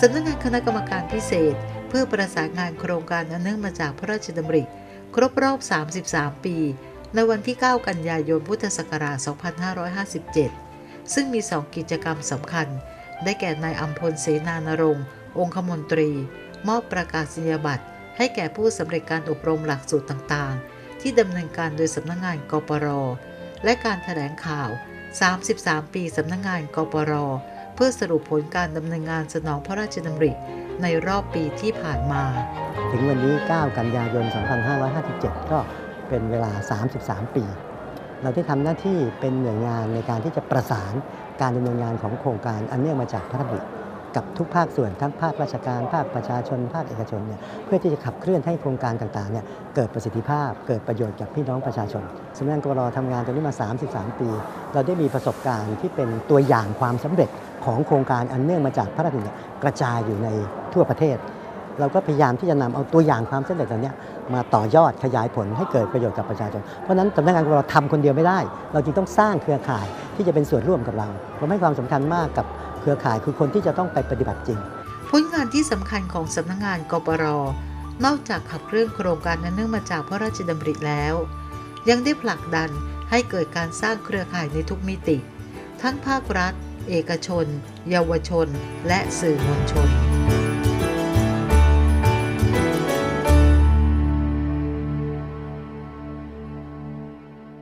สำนักงานคณะกรรมการพิเศษ เพื่อประสานงานโครงการอันเนื่องมาจากพระราชดำริ ครบรอบ 33 ปี ในวันที่ 9 กันยายนพุทธศักราช 2557 ซึ่งมี 2 กิจกรรมสำคัญ ได้แก่นายอัมพลเสนานรงค์ องคมนตรี มอบประกาศนียบัตร ให้แก่ผู้สำเร็จการอบรมหลักสูตรต่างๆ ที่ดำเนินการโดยสำนักงานกปร และการถแถลงข่าว 33 ปีสำนักงานกปร พื่อสรุปผลการดำเนินงานสนองพระราชดำริในรอบปีที่ผ่านมา ถึงวันนี้ 9 กันยายน 2557 ก็เป็นเวลา 33 ปี เราได้ทำหน้าที่เป็นหน่วยงานในการที่จะประสานการดำเนินงานของโครงการอันเนื่องมาจากพระราชดำริ กับทุกภาคส่วนทั้งภาคราชการ ภาคประชาชน ภาคเอกชนเนี่ยเพื่อที่จะขับเคลื่อนให้โครงการต่างๆเนี่ยเกิดประสิทธิภาพ เกิดประโยชน์กับพี่น้องประชาชนสำนักงานกรทำงานตรงนี้มา 33 ปี เราได้มีประสบการณ์ที่เป็นตัวอย่างความสำเร็จของโครงการอันเนื่องมาจากพระราชดำริกระจายอยู่ในทั่วประเทศ เราก็พยายามที่จะนำเอาตัวอย่างความสำเร็จเหล่านี้มาต่อยอดขยายผลให้เกิดประโยชน์กับประชาชน เพราะนั้นสำนักงานของเราทำคนเดียวไม่ได้ เราจึงต้องสร้างเครือข่ายที่จะเป็นส่วนร่วมกับเราเราให้ความสำคัญมากกับเครือข่ายคือคนที่จะต้องไปปฏิบัติจริง ผลงานที่สำคัญของสำนักงานกปรนอกจากขับเคลื่อนโครงการนั้นเนื่องมาจากพระราชดำริแล้ว ยังได้ผลักดันให้เกิดการสร้างเครือข่ายในทุกมิติ ทั้งภาครัฐ เอกชน เยาวชน และสื่อมวลชน